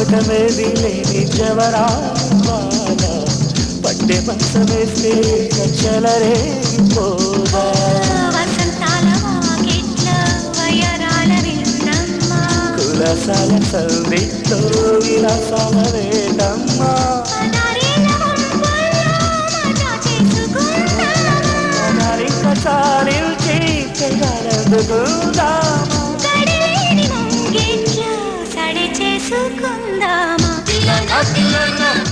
చెప్పటమేది లేని జవరాల పట్టె వాకిట్ల వయరాల విందమ్మ. కులసాల సందిట్లో విలాసాల వేదమ్మా. పదారేల వంపుల్లో మజా నా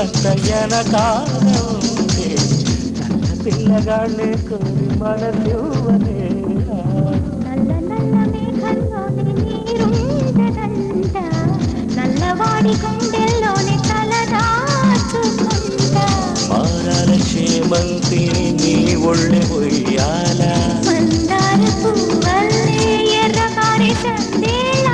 కుర్రోళ్ళంత వెనకాల ఉంటే నల్ల పిల్లగాళ్ళే కోరి మనసివ్వనే నల్ల నల్ల మేఘంలోని నీరుండదంట నల్లవాడి గుండెల్లోని తల దాచుకుంటా. మారాల క్షేమంతి నీ ఒళ్ళె ఉయ్యాల మందార పువ్వల్లే సందేళ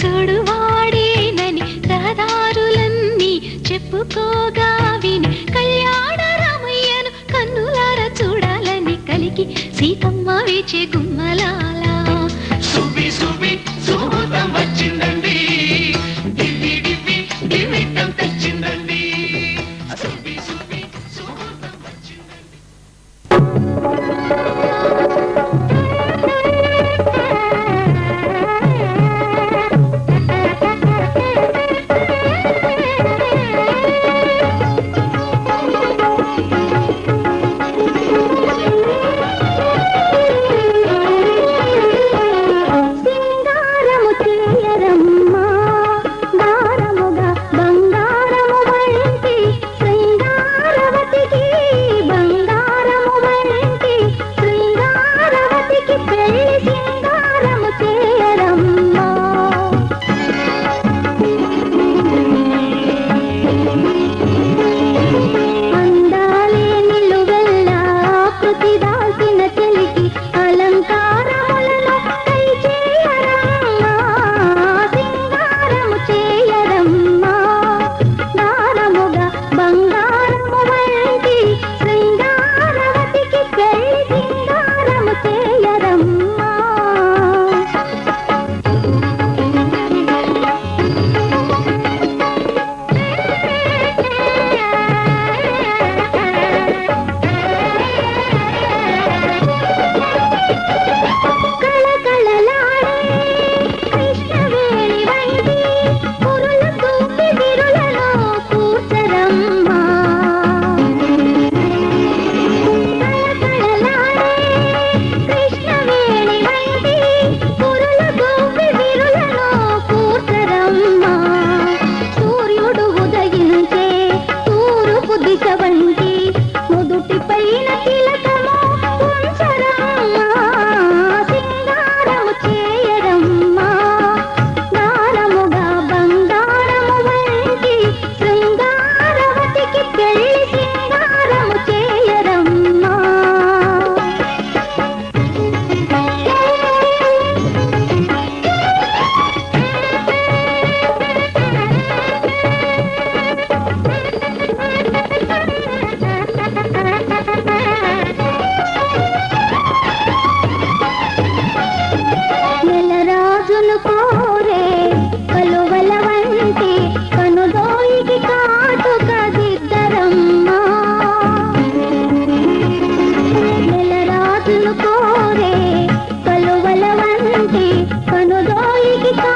చూడు వాడేనని రహదారులన్నీ చెప్పుకోగా విని కళ్యాణ రామయ్యను కన్నులార చూడాలని కలిగి సీతమ్మ వేచే కోరే కలువల వంటి కనుదోయికి కా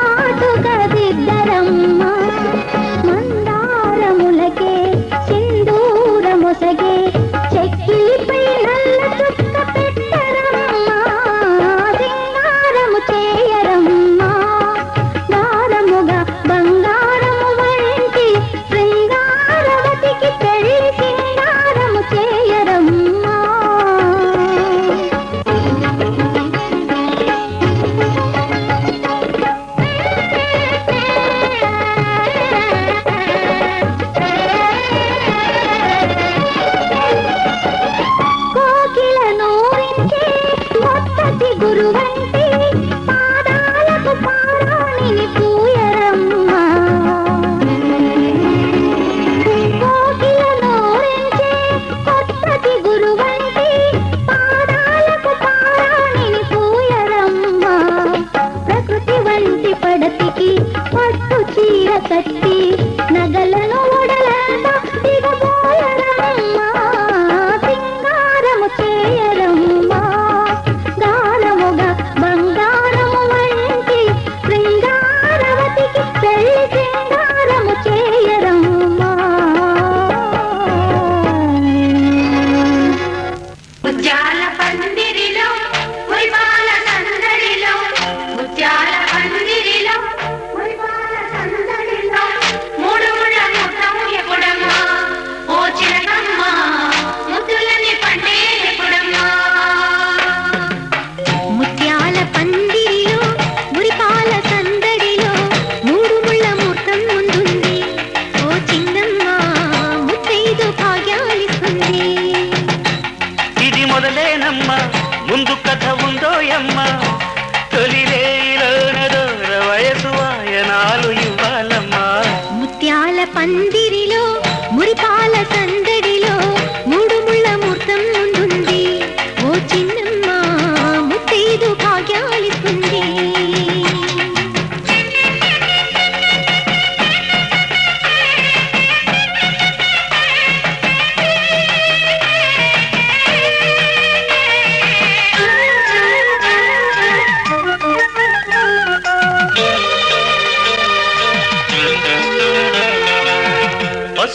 మందిరిలో మురిపాల సంద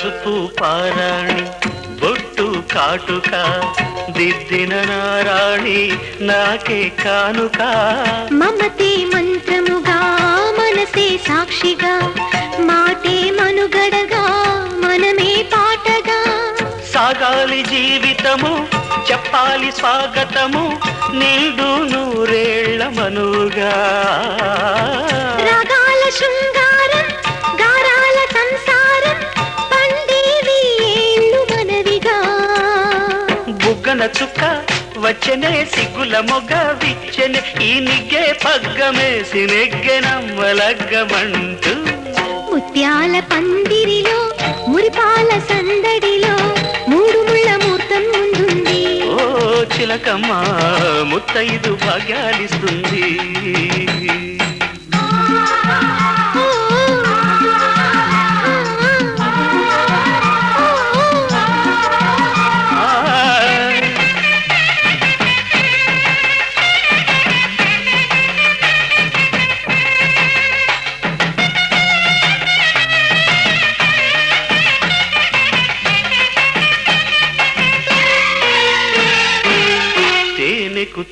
పసుపు పారాణి బొట్టు కాటుక దిద్దిన నారాణి నాకే కానుక. మమతే మంత్రముగా మనసే సాక్షిగా మాటే మనుగడగా మనమే పాటగా. సాగాలి జీవితము చెప్పాలి స్వాగతము నిండు నూరేళ్ళ మనుగా. రాగాల శృంగారం చుక్క వచ్చనే సిగ్గుల మొగ విచ్చెన ఈ నిగ్గే పగ్గమేసి నెగ్గెనమ్మలగ్గమంటూ ముత్యాల పందిరిలో మురిపాల సందడిలో మూడు ముళ్ళ మూర్తం ముందుంది. ఓ చిలకమ్మ ముత్తైదు భాగ్యాలిస్తుంది.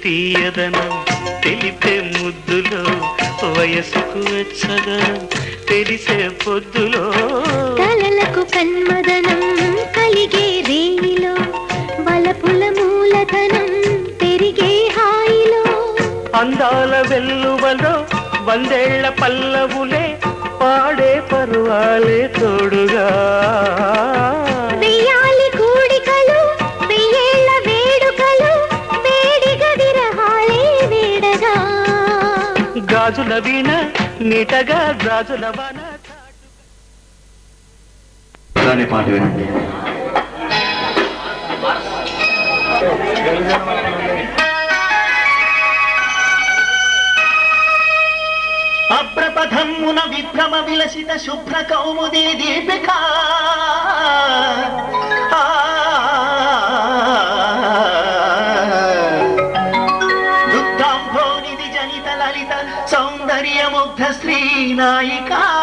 తీయదనం తెలిపే ముద్దులో వయసుకు వెచ్చదనం తెలిసే పొద్దులో కలలకు కన్మదనం కలిగే రేయిలో వలపుల మూలధనం పెరిగే హాయిలో. అందాల వెల్లువలో వందేళ్ళ పల్లవులే పాడే పర్వాలే తోడుగా. వీణ నీటగా గాజుల వాన పాట వినండి అప్రపథమున విభ్రమ విలసిత శుభ్ర కౌముది దీపిక. নাই নায়িকা